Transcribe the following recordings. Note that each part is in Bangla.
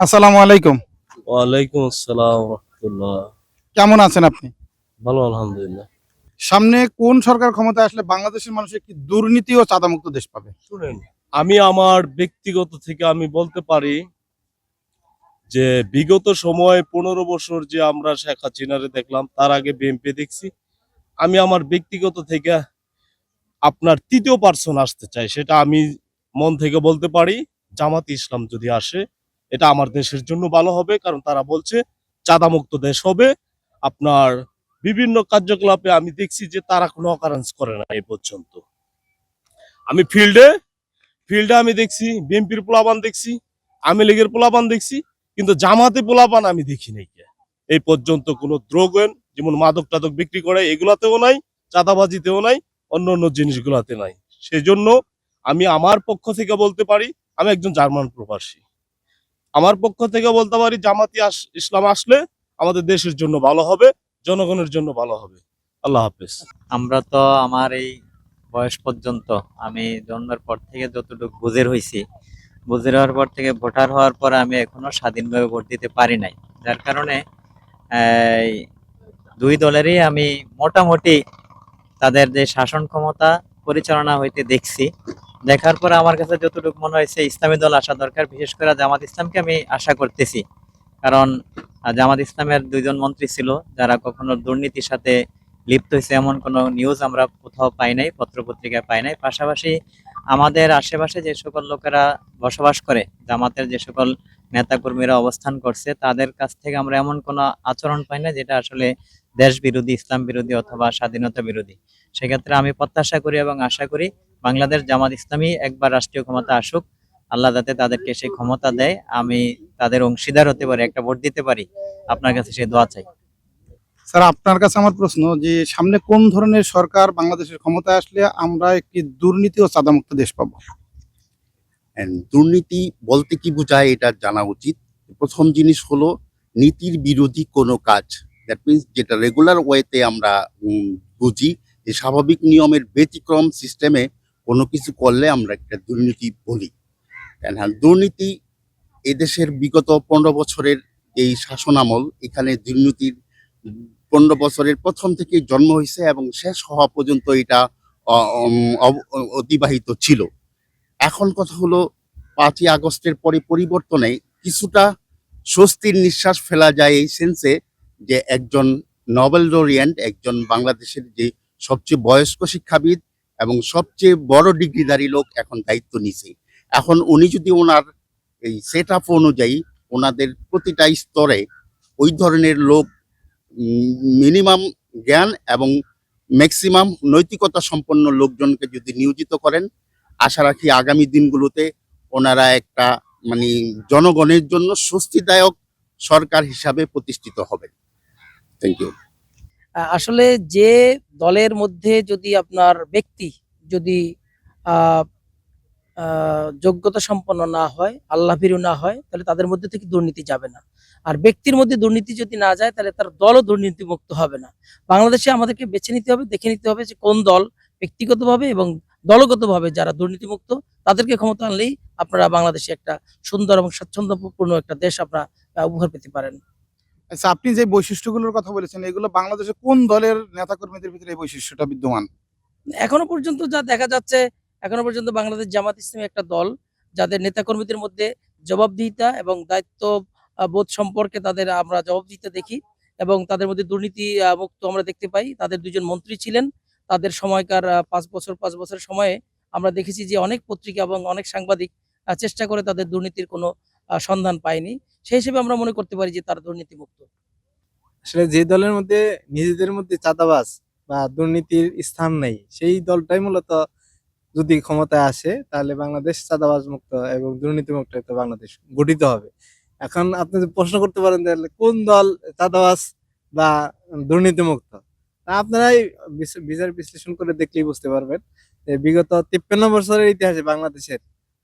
আসসালামু আলাইকুম। ওয়ালাইকুম আসসালাম রহমতুল্লাহ। কেমন আছেন আপনি? ভালো আলহামদুলিল্লাহ। সামনে কোন সরকার ক্ষমতা আসলে বাংলাদেশের মানুষ একটি দুর্নীতি ও চাঁদামুক্ত দেশ পাবে? শুনেন আমি আমার ব্যক্তিগত থেকে আমি বলতে পারি যে বিগত সময় পনেরো বছর যে আমরা শেখ হাসিনারে দেখলাম তার আগে বিএনপি দেখছি। আমি আমার ব্যক্তিগত থেকে আপনার তৃতীয় পার্সন আসতে চাই সেটা আমি মন থেকে বলতে পারি জামাত ইসলাম যদি আসে এটা আমার দেশের জন্য ভালো হবে, কারণ তারা বলছে চাঁদামুক্ত দেশ হবে। আপনার বিভিন্ন কার্যকলাপে আমি দেখছি যে তারা কোনো অকারেন্স করে না এই পর্যন্ত। আমি ফিল্ডে ফিল্ডে আমি দেখছি বিএনপির পোলাপান দেখছি, আওয়ামী লীগের পোলাপান দেখছি, কিন্তু জামাতে পোলাপান আমি দেখি নাই। এই পর্যন্ত কোনো দ্রোগেন যেমন মাদক টাদক বিক্রি করে এগুলাতেও নাই, চাঁদাবাজিতেও নাই, অন্য অন্য জিনিসগুলাতে নাই। সেজন্য আমি আমার পক্ষ থেকে বলতে পারি, আমি একজন জার্মান প্রবাসী। আমার পক্ষ থেকে বলতে পারি জামাতি ইসলাম আসলে আমাদের দেশের জন্য ভালো হবে, জনগণের জন্য ভালো হবে। আল্লাহ হাফেজ। আমরা তো আমার এই বয়স পর্যন্ত, আমি জন্মের পর থেকে যতটুকু বুঝের হয়েছি বুঝের হওয়ার পর থেকে ভোটার হওয়ার পর আমি এখনও স্বাধীনভাবে ভোট দিতে পারি নাই। যার কারণে দুই দলেরই আমি মোটামুটি তাদের যে শাসন ক্ষমতা পরিচালনা হইতে দেখছি দেখার পর আমার কাছে যতটুকু মনে হয়েছে, ইসলামী দল আসা দরকার। বিশেষ করে জামাত ইসলামকে আমি আশা করতেছি। কারণ জামাত ইসলামের দুইজন মন্ত্রী ছিল, যারা কখনো দুর্নীতির সাথে লিপ্ত হয়েছে, এমন কোনো নিউজ আমরা কোথাও পাই নাই, পত্রপত্রিকায় পাই নাই। পাশাপাশি আমাদের আশেপাশে যে সকল লোকেরা বসবাস করে, জামাতের যে সকল নেতাকর্মীরা অবস্থান করছে, তাদের কাছ থেকে আমরা এমন কোনো আচরণ পাই না যেটা আসলে দেশ বিরোধী ইসলাম বিরোধী অথবা স্বাধীনতা বিরোধী। সেক্ষেত্রে আমি প্রত্যাশা করি এবং আশা করি বাংলাদেশ জামাত ইসলামী একবার রাষ্ট্রীয় ক্ষমতা আসুক, আল্লাহ যাতে তাদেরকে সেই ক্ষমতা দেয়, আমি তাদের অংশীদার হতে পারি, একটা ভোট দিতে পারি। আপনার কাছে সেই দোয়া চাই। স্যার, আপনার কাছে আমার প্রশ্ন যে সামনে কোন ধরনের সরকার বাংলাদেশের ক্ষমতায় আসলে আমরা একটি দুর্নীতি ও চাঁদামুক্ত দেশ পাবো? দুর্নীতি বলতে কি বোঝায় এটা জানা উচিত। প্রথম জিনিস হলো, নীতির বিরোধী কোনো কাজ দ্যাট মিনস যেটা রেগুলার ওয়েতে আমরা বুঝি, যে স্বাভাবিক নিয়মের ব্যতিক্রম সিস্টেমে কোনো কিছু করলে আমরা একটা দুর্নীতি বলি। হ্যাঁ দুর্নীতি এদেশের বিগত পনেরো বছরের এই শাসনামল, এখানে দুর্নীতির পনেরো বছরের প্রথম থেকেই জন্ম হয়েছে এবং শেষ হওয়া পর্যন্ত এটা অতিবাহিত ছিল। এখন কথা হলো পাঁচই আগস্টের পরে পরিবর্তনে কিছুটা স্বস্তির নিঃশ্বাস ফেলা যায় এই সেন্সে যে একজন নোবেল লরিয়েন্ট একজন বাংলাদেশের যে সবচেয়ে বয়স্ক শিক্ষাবিদ এবং সবচেয়ে বড় ডিগ্রিধারী লোক এখন দায়িত্ব নিছে। এখন উনি যদি ওনার এই সেট আপ অনুযায়ী ওনাদের প্রতিটা স্তরে ওই ধরনের লোক মিনিমাম জ্ঞান এবং ম্যাক্সিমাম নৈতিকতা সম্পন্ন লোকজনকে যদি নিয়োজিত করেন আশা রাখি আগামী দিনগুলোতে ওনারা একটা মানে জনগণের জন্য স্বস্তিদায়ক সরকার হিসাবে প্রতিষ্ঠিত হবে থ্যাংক ইউ আসলে যে দলের মধ্যে যদি আপনার ব্যক্তি যদি যোগ্যতা সম্পন্ন না হয় আল্লাহ ভীরু না হয়, তাহলে তাদের মধ্যে থেকে দুর্নীতি যাবে না। আর ব্যক্তির মধ্যে দুর্নীতি যদি না যায়, তাহলে তার দলও দুর্নীতিমুক্ত হবে না। বাংলাদেশে আমাদেরকে বেছে নিতে হবে, দেখে নিতে হবে যে কোন দল ব্যক্তিগতভাবে এবং দলগতভাবে যারা দুর্নীতিমুক্ত তাদেরকে ক্ষমতা আনলেই আপনারা বাংলাদেশে একটা সুন্দর এবং স্বাচ্ছন্দ্যপূর্ণ একটা দেশ আপনারা উপহার পেতে পারেন। আচ্ছা আপনি যে বৈশিষ্ট্যগুলোর কথা বলেছেন এগুলো বাংলাদেশে কোন দলের নেতাকর্মীদের ভিতরে এই বৈশিষ্ট্যটা বিদ্যমান? এখনও পর্যন্ত যা দেখা যাচ্ছে এখনও পর্যন্ত বাংলাদেশ জামাত ইসলামী একটা দল যাদের নেতাকর্মীদের মধ্যে জবাবদিহিতা এবং দায়িত্ব বোধ সম্পর্কে তাদের আমরা জবাবদিহিতা দেখি এবং তাদের মধ্যে দুর্নীতি মুক্ত আমরা দেখতে পাই। তাদের দুজন মন্ত্রী ছিলেন তাদের সময়কার পাঁচ বছর পাঁচ বছর সময়ে আমরা দেখেছি যে অনেক পত্রিকা এবং অনেক সাংবাদিক চেষ্টা করে তাদের দুর্নীতির কোনো সন্ধান পায়নি। সেই হিসেবে আমরা মনে করতে পারি যে তারা দুর্নীতি মুক্ত আসলে যে দলের মধ্যে নিজেদের মধ্যে চাঁদাবাজ বা দুর্নীতির স্থান নেই, সেই দলটাই মূলত যদি ক্ষমতায় আসে, তাহলে বাংলাদেশ চাঁদাবাজ মুক্ত এবং দুর্নীতি মুক্ত একটা বাংলাদেশ গঠিত হবে। এখন আপনি প্রশ্ন করতে পারেন, তাহলে কোন দল চাঁদাবাজ বা দুর্নীতি মুক্ত তা আপনারাই বিচার বিশ্লেষণ করে দেখলেই বুঝতে পারবেন বিগত তিপ্পান্ন বছরের ইতিহাসে বাংলাদেশের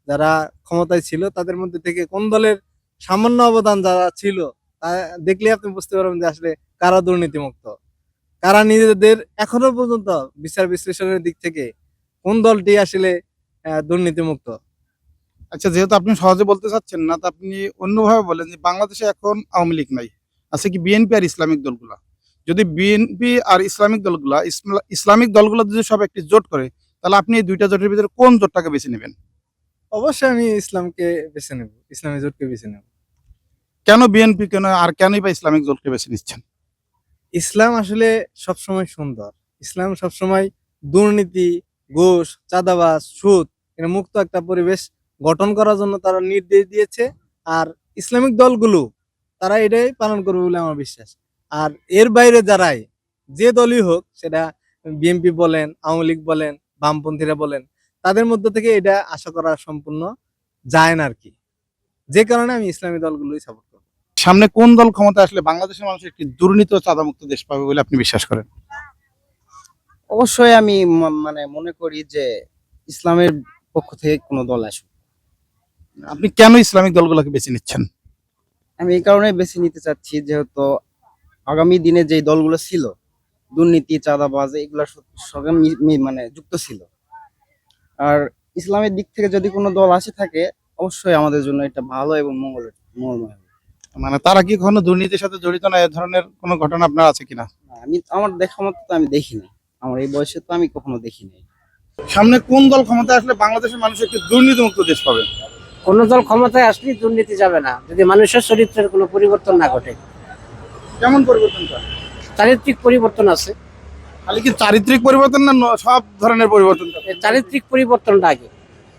যারা ক্ষমতায় ছিল, তাদের মধ্যে থেকে কোন দলের সামান্য অবদান যারা ছিল, তা দেখলে আপনি বুঝতে পারবেন যে আসলে কারা দুর্নীতিমুক্ত। কারা নিজেদের এখনও পর্যন্ত বিচার বিশ্লেষণের দিক থেকে কোন দলটি আসলে দুর্নীতিমুক্ত? আচ্ছা যেহেতু আপনি সহজে বলতে চাচ্ছেন না, তো আপনি অন্যভাবে বলেন যে বাংলাদেশে এখন আওয়ামী লীগ নাই। আছে কি বিএনপি আর ইসলামিক দলগুলা? যদি বিএনপি আর ইসলামিক দলগুলা ইসলা- ইসলামিক দলগুলো যদি সব একটি জোট করে তাহলে আপনি এই দুইটা জোটের ভিতরে কোন জোটটাকে বেছে নেবেন? অবশ্যই আমি ইসলামকে বেছে নেব ইসলামিক জোটকে বেছে নেব। কেন বিএনপি কেন আর কেনই বা ইসলামিক জোটকে বেছে নিচ্ছেন? ইসলাম আসলে সবসময় সুন্দর। ইসলাম সবসময় দুর্নীতি ঘুষ চাঁদাবাজ সুদ এর মুক্ত একটা পরিবেশ গঠন করার জন্য তারা নির্দেশ দিয়েছে। আর ইসলামিক দলগুলো তারা এটাই পালন করবে বলে আমার বিশ্বাস। আর এর বাইরে যারাই যে দলই হোক সেটা বিএনপি বলেন আওয়ামী লীগ বলেন বামপন্থীরা বলেন তাদের মধ্য থেকে এটা আশা করা সম্পূর্ণ যায় না আর কি যে কারণে আমি ইসলামী দলগুলোই সাপোর্ট করব। সামনে কোন দল ক্ষমতা আসলে বাংলাদেশের মানুষ একটি দুর্নীতি ও চাঁদামুক্ত দেশ পাবে বলে আপনি বিশ্বাস করেন? অবশ্যই আমি মানে মনে করি যে ইসলামের পক্ষ থেকে কোনো দল আসুক। আপনি কেন ইসলামিক দলগুলোকে বেছে নিচ্ছেন? আমি এই কারণে বেছে নিতে চাচ্ছি যেহেতু আগামী দিনে যে দলগুলো ছিল দুর্নীতি চাঁদাবাজ এগুলো সঙ্গে মানে যুক্ত ছিল। আর ইসলামের দিক থেকে যদি কোনো দল আসে থাকে অবশ্যই আমাদের জন্য এটা ভালো এবং মঙ্গল মঙ্গলময় মানে তারা কি কখনো দুর্নীতির সাথে জড়িত না? এ ধরনের কোনো ঘটনা আপনার আছে কিনা? আমি আমার দেখা মতো তো আমি দেখিনি। আমার এই বয়সে তো আমি কখনো দেখিনি। সামনে কোন দল ক্ষমতা আসলে বাংলাদেশের মানুষ একটি দুর্নীতিমুক্ত দেশ পাবে? কোন দল ক্ষমতায় আসলেই দুর্নীতি যাবে না। যদি মানুষের চরিত্রের কোনো পরিবর্তন না ঘটে। কেমন পরিবর্তন চান? চারিত্রিক পরিবর্তন আছে। খালি কি চারিত্রিক পরিবর্তন না সব ধরনের পরিবর্তন চারিত্রিক পরিবর্তনটা আগে।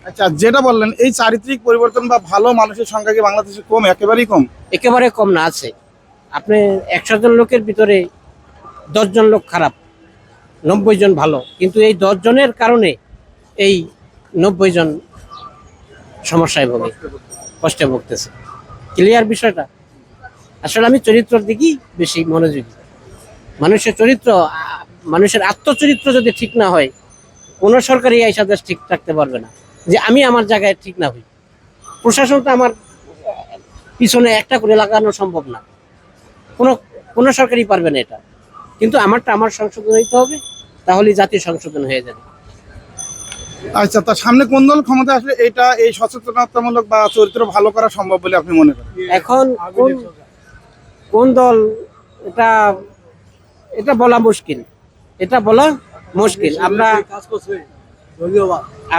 আচ্ছা যেটা বললেন এই চারিত্রিক পরিবর্তন বা ভালো মানুষের সংখ্যা কি বাংলাদেশে কম? একেবারেই কম? একেবারে কম না আছে। আপনি একশো জন লোকের ভিতরে দশজন লোক খারাপ নব্বই জন ভালো। কিন্তু এই দশ জনের কারণে এই নব্বই জন সমস্যায় ভোগে কষ্টে ভুগতেছে। ক্লিয়ার বিষয়টা? আসলে আমি চরিত্রের দিকেই বেশি মনোযোগী। মানুষের চরিত্র মানুষের আত্মচরিত্র যদি ঠিক না হয় কোনো সরকারি আইসা দেশ ঠিক রাখতে পারবে না। যে আমি আমার জায়গায় ঠিক না হই। প্রশাসন তো আমার পিছনে একটা করে লাগানো সম্ভব না। কোনো কোনো সরকারই পারবে না এটা। কিন্তু আমারটা আমার সংশোধন হইতে হবে তাহলে জাতীয় সংশোধন হয়ে যাবে। আচ্ছা তার সামনে কোন দল ক্ষমতা আসলে এটা এই সচেতনতামূলক বা চরিত্র ভালো করা সম্ভব বলে আপনি মনে করেন? এখন কোন কোন দল, এটা এটা বলা মুশকিল। এটা বলা মুশকিল। আমরা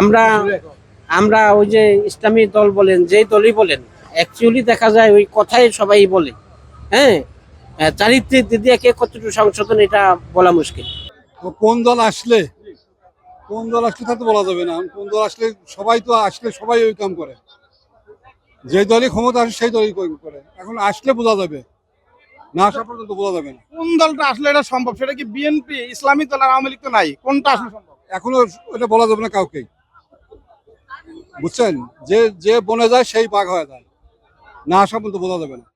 আমরা আমরা ওই যে ইসলামী দল বলেন, যেই দলই বলেন অ্যাকচুয়ালি দেখা যায় ওই কথাই সবাই বলে। হ্যাঁ? চারিত্রিক দিক দিয়ে কে কতটুকু সংশোধন, এটা বলা মুশকিল। কোন দল আসলে, কোন দল আসলে তা তো বলা যাবে না। কোন দল আসলে, সবাই তো আসলে সবাই ওই কাম করে। যে দলই ক্ষমতা আসে, সেই দলই করে। এখন আসলে বোঝা যাবে। না আসা পর্যন্ত বোঝা যাবে না। কোন দলটা আসলে এটা সম্ভব? সেটা কি বিএনপি ইসলামিক দল আর আওয়ামী লীগ তো নাই? কোনটা আসলে সম্ভব? এখনও এটা বলা যাবে না কাউকে। বুঝছেন? যে যে বনে যায় সেই বাঘ হয়ে যায়। না আসা পর্যন্ত বোঝা যাবে না।